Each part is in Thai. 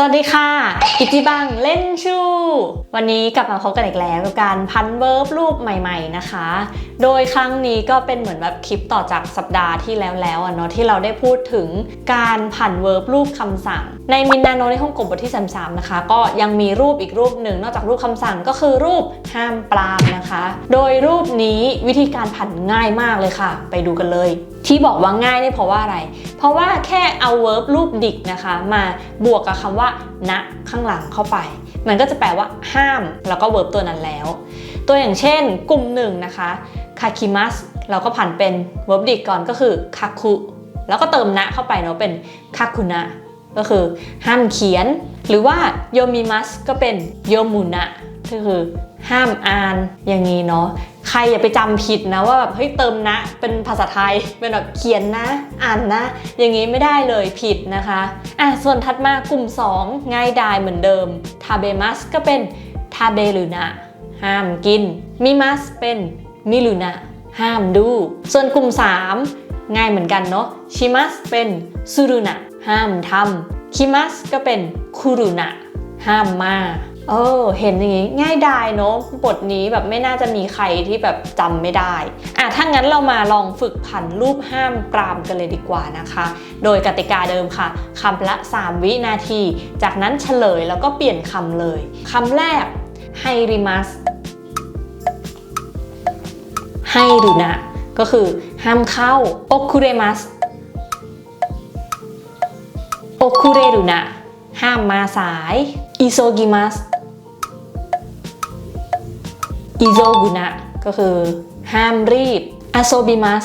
สวัสดีค่ะอิจิบังเล่นชูวันนี้กลับมาพบกันอีกแล้วกับการพันเวิร์บรูปใหม่ๆนะคะ โดยครั้งนี้ก็เป็นเหมือนแบบคลิปต่อจากสัปดาห์ที่แล้วแล้วอะเนาะที่เราได้พูดถึงการผันเวิร์บรูปคำสั่ง ในมินนาโนในห้องกลมบทที่33นะคะ ก็ยังมีรูปอีกรูปหนึ่งนอกจากรูปคำสั่งก็คือรูปห้ามปรามนะคะ โดยรูปนี้วิธีการผันง่ายมากเลยค่ะ ไปดูกันเลยที่บอกว่าง่ายนี่เพราะว่าอะไร เพราะว่าแค่เอาเวิร์บรูปดิกนะคะ มาบวกกับคำว่าณข้างหลังเข้าไป มันก็จะแปลว่าห้าม แล้วก็เวิร์บตัวนั้นแล้ว ตัวอย่างเช่น กลุ่มหนึ่งนะคะคาคิมัสเราก็ผันเป็นเวิร์บดิกก่อนก็คือคาคุแล้วก็เติมณเข้าไปเนาะเป็นคาคุนะก็คือห้ามเขียน หรือว่าโยมิมัสก็เป็นโยมุนะก็คือห้ามอ่านอย่างนี้เนาะ ใครอย่าไปจำผิดนะว่าแบบเฮ้ยเติมนะเป็นภาษาไทยเป็นแบบเขียนนะ อ่านนะ อย่างนี้ไม่ได้เลยผิดนะคะอะส่วนถัดมากลุ่ม 2 ง่ายดายเหมือนเดิมทาเบมัสก็เป็นทาเบลุนะห้ามกินมิมัสเป็นมิลุนะห้ามดู ส่วนกลุ่ม 3 ง่ายเหมือนกันเนาะชิมัสเป็นซูรุนะห้ามทำคิมัสก็เป็นคุรุนะห้ามมา เออ เห็นอย่างงี้ง่ายดายเนาะบทนี้แบบไม่น่าจะมีใครที่แบบจำไม่ได้อะถ้างั้นเรามาลองฝึกผันรูปห้ามกรามกันเลยดีกว่านะคะ โดยกติกาเดิมค่ะคำละ 3 วินาที จากนั้นเฉลยแล้วก็เปลี่ยนคำเลยคำแรกไฮริมัสไฮรุนะก็คือห้ามเข้าโอคุเรมัสโอคุเรรุนะห้ามมาสายอิโซกิมัส อิโซกุนะก็คือ ห้ามรีบอาโซบิมัส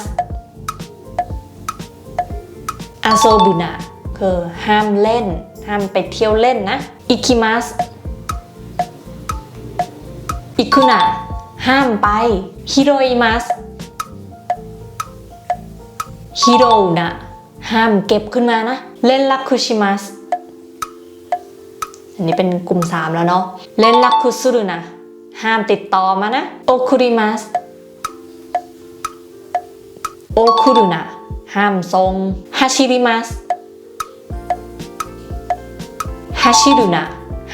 อาโซบุนะคือห้ามเล่น ห้ามไปเที่ยวเล่นนะอิคิมัสอิคุนะห้ามไปฮิโรอิมัสฮิโรนะห้ามเก็บขึ้นมานะ เล่นลักคุชิมัสอันนี้เป็นกลุ่ม 3 แล้วเนาะเล่นลักคุสุรุนะ ห้ามติดต่อมานะโอคุริมัสโอคุรุนะห้ามทรงฮาชิริมัสฮาชิรุนะ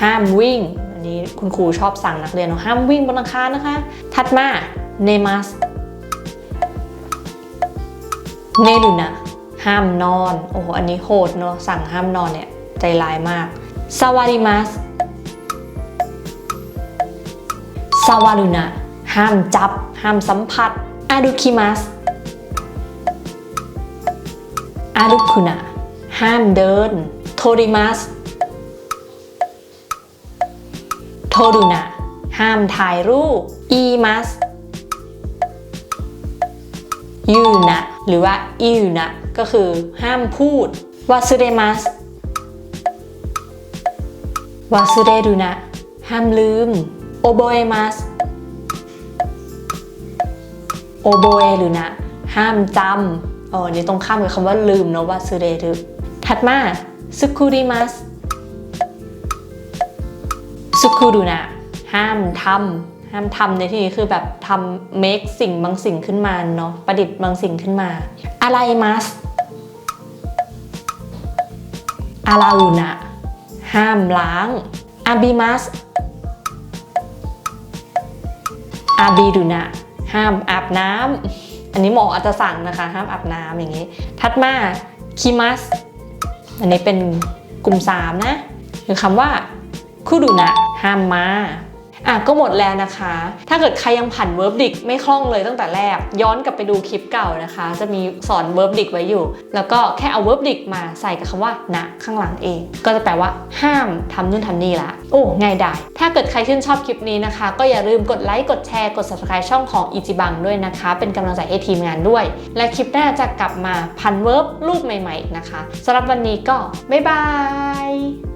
ห้ามวิ่ง อันนี้คุณครูชอบสั่งนักเรียนว่าห้ามวิ่งบนหลังคานะคะ ถัดมาเนมัสเนรุนะห้ามนอน โอ้โห อันนี้โหดเนาะสั่งห้ามนอนเนี่ย ใจร้ายมากสวาริมัส ซาวารุนะห้ามจับ ห้ามสัมผัสอาดุคิมัสอาดุคุนะห้ามเดินโทริมัสโทรุนะห้ามถ่ายรูปอีมัสยูนะหรือว่าอิวนะก็คือห้ามพูดวาสุเรมัสวาสุเรรุนะห้ามลืม โอโบเอมัสโอโบเอหรือนะ ห้ามจำอ๋อนี่ตรงข้ามกับคำว่าลืมเนาะว่าซูเรรึถัดมาสุคุริมัสสุคุรุนะห้ามทำห้ามทำในที่นี้คือแบบทำ make สิ่งบางสิ่งขึ้นมาเนาะประดิษฐ์บางสิ่งขึ้นมา อะไรมัสอาลาอุนะห้ามล้างอาบิมัส อาบีดูนะห้ามอาบน้ำอันนี้หมออาจจะสั่งนะคะ ห้ามอาบน้ำอย่างนี้ ทัดมาคิมัส อันนี้เป็นกลุ่ม 3 นะ หรือคำว่าคุดูนะห้ามมา อะก็หมดแล้วนะคะ ถ้าเกิดใครยังผันเวิร์บดิกไม่คล่องเลยตั้งแต่แรก ย้อนกลับไปดูคลิปเก่านะคะ จะมีสอนเวิร์บดิกไว้อยู่ แล้วก็แค่เอาเวิร์บดิกมาใส่กับคำว่านะข้างหลังเอง ก็จะแปลว่า ห้ามทำนู่นทำนี่ละ โอ้ง่ายดายถ้าเกิดใครชื่นชอบคลิปนี้นะคะ ก็อย่าลืมกดไลค์กดแชร์กด subscribe ช่องของอีจิบังด้วยนะคะ เป็นกำลังใจให้ทีมงานด้วย และคลิปหน้าจะกลับมาพันเวิร์บรูปใหม่ ๆ นะคะสำหรับวันนี้ก็บ๊ายบาย